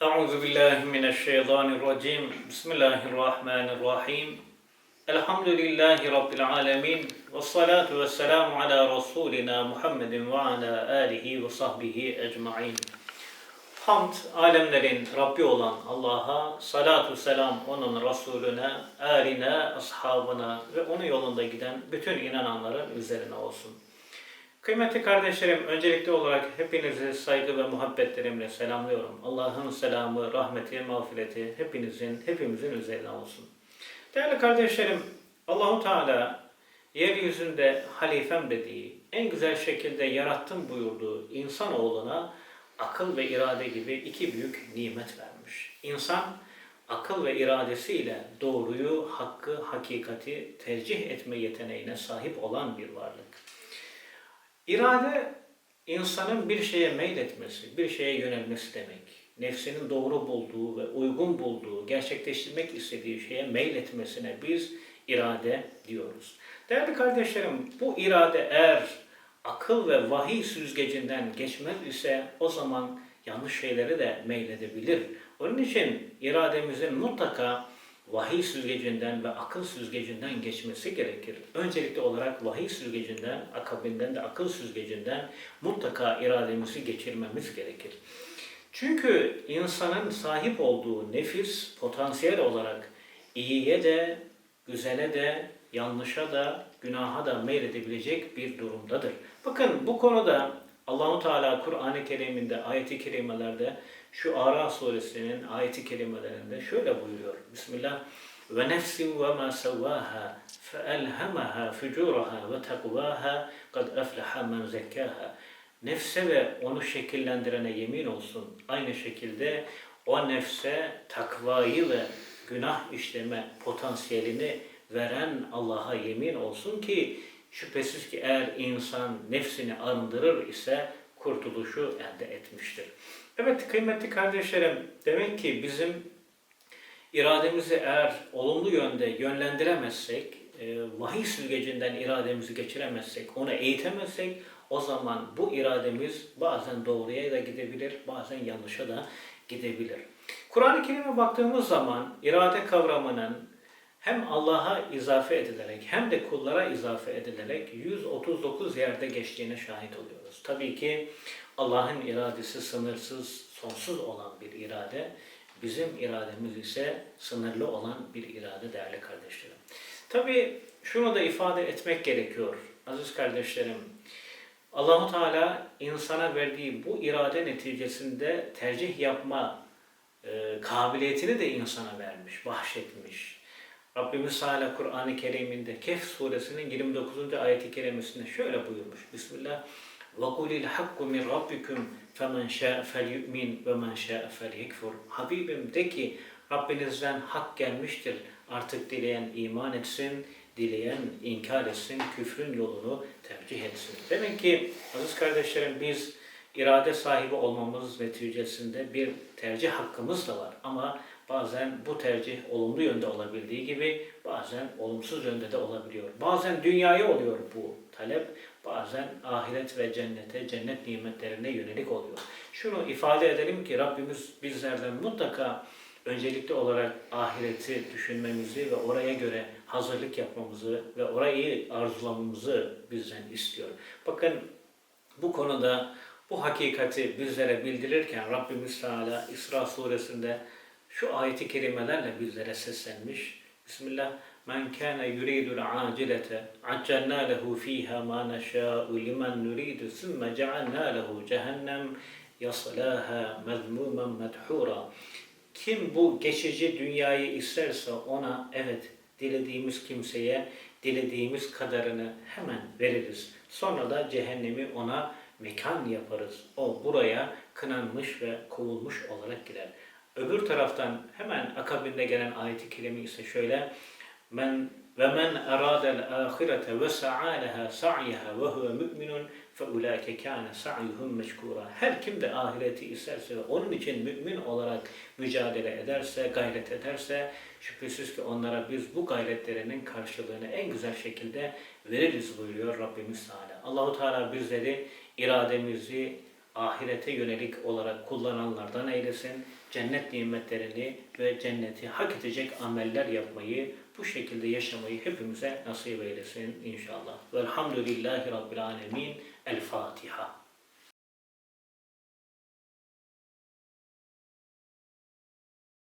Euzu billahi mineşşeytanirracim. Bismillahirrahmanirrahim. Elhamdülillahi rabbil alamin. Ves salatu vesselamu ala rasulina Muhammedin ve ala alihi ve sahbihi ecmaîn. Hamd alemlerin Rabbi olan Allah'a, salatu selam onun Resulüne, âline, ashabına ve onun yolunda giden bütün inananların üzerine olsun. Kıymetli kardeşlerim, öncelikli olarak hepinizi saygı ve muhabbetlerimle selamlıyorum. Allah'ın selamı, rahmeti, mağfireti hepinizin, hepimizin üzerine olsun. Değerli kardeşlerim, Allahu Teala yeryüzünde halifem dediği, en güzel şekilde yarattım buyurduğu insanoğluna akıl ve irade gibi iki büyük nimet vermiş. İnsan akıl ve iradesiyle doğruyu, hakkı, hakikati tercih etme yeteneğine sahip olan bir varlık. İrade insanın bir şeye meyletmesi, bir şeye yönelmesi demek. Nefsinin doğru bulduğu ve uygun bulduğu, gerçekleştirmek istediği şeye meyletmesine biz irade diyoruz. Değerli kardeşlerim, bu irade eğer akıl ve vahiy süzgecinden geçmez ise o zaman yanlış şeyleri de meyledebilir. Onun için irademizin mutlaka vahiy süzgecinden ve akıl süzgecinden geçmesi gerekir. Öncelikli olarak vahiy süzgecinden, akabinden de akıl süzgecinden mutlaka irademizi geçirmemiz gerekir. Çünkü insanın sahip olduğu nefis potansiyel olarak iyiye de, güzele de, yanlışa da, günaha da meyledebilecek bir durumdadır. Bakın bu konuda Allahu Teala Kur'an-ı Kerim'inde ayeti kerimelerde şu Ara suresinin ayeti kerimelerinde şöyle buyuruyor. Bismillah ve nefsin ve ma sevvaha feelhemaha fucuraha ve takvaha kad efleha men zekkaha. Nefse ve onu şekillendirene yemin olsun. Aynı şekilde o nefse takvayı ve günah işleme potansiyelini veren Allah'a yemin olsun ki şüphesiz ki eğer insan nefsini arındırır ise kurtuluşu elde etmiştir. Evet kıymetli kardeşlerim demek ki bizim irademizi eğer olumlu yönde yönlendiremezsek, e, vahiy süzgecinden irademizi geçiremezsek, onu eğitemezsek o zaman bu irademiz bazen doğruya da gidebilir, bazen yanlışa da gidebilir. Kur'an-ı Kerim'e baktığımız zaman irade kavramının hem Allah'a izafe edilerek hem de kullara izafe edilerek 139 yerde geçtiğine şahit oluyoruz. Tabii ki Allah'ın iradesi sınırsız, sonsuz olan bir irade. Bizim irademiz ise sınırlı olan bir irade değerli kardeşlerim. Tabii şunu da ifade etmek gerekiyor aziz kardeşlerim. Allahu Teala insana verdiği bu irade neticesinde tercih yapma e, kabiliyetini de insana vermiş, bahşetmiş. Rabbimiz Teala Kur'an-ı Kerim'inde Kehf suresinin 29. ayeti kerimesinde şöyle buyurmuş. Bismillah. وَقُلِ الْحَقُّ مِنْ رَبِّكُمْ فَمَنْ شَاءَ فَلْيُؤْمِنْ وَمَنْ شَاءَ فَلْيَكْفُرْ Habibim de ki Rabbinizden hak gelmiştir. Artık dileyen iman etsin, dileyen inkar etsin, küfrün yolunu tercih etsin. Demek ki aziz kardeşlerim biz irade sahibi olmamız neticesinde bir tercih hakkımız da var. Ama bazen bu tercih olumlu yönde olabildiği gibi bazen olumsuz yönde de olabiliyor. Bazen dünyaya oluyor bu talep, bazen ahiret ve cennete, cennet nimetlerine yönelik oluyor. Şunu ifade edelim ki Rabbimiz bizlerden mutlaka öncelikli olarak ahireti düşünmemizi ve oraya göre hazırlık yapmamızı ve orayı arzulamamızı bizden istiyor. Bakın bu konuda bu hakikati bizlere bildirirken Rabbimiz Teala İsra suresinde şu ayeti kerimelerle bizlere seslenmiş. Bismillah. Men kana yuridul acilete accelna lehu fiha ma neşâ'u limen nuridu sümme cealna lehu cehennem yaslaha mezmumen medhura. Kim bu geçici dünyayı isterse ona evet dilediğimiz kimseye dilediğimiz kadarını hemen veririz. Sonra da cehennemi ona mekan yaparız. O buraya kınanmış ve kovulmuş olarak gider. Öbür taraftan hemen akabinde gelen ayet-i kerime ise şöyle men ve men eradel ahirete ve sa'aleha sa'yaha ve huve müminun fe ulaike kâne sa'yuhum meşkura. Her kim de ahireti isterse ve onun için mümin olarak mücadele ederse, gayret ederse şüphesiz ki onlara biz bu gayretlerinin karşılığını en güzel şekilde veririz buyuruyor Rabbimiz Teala. Allahu Teala bizleri irademizi ahirete yönelik olarak kullananlardan eylesin. Cennet nimetlerini ve cenneti hak edecek ameller yapmayı, bu şekilde yaşamayı hepimize nasip eylesin inşallah. Velhamdülillahi Rabbil Alemin. El Fatiha.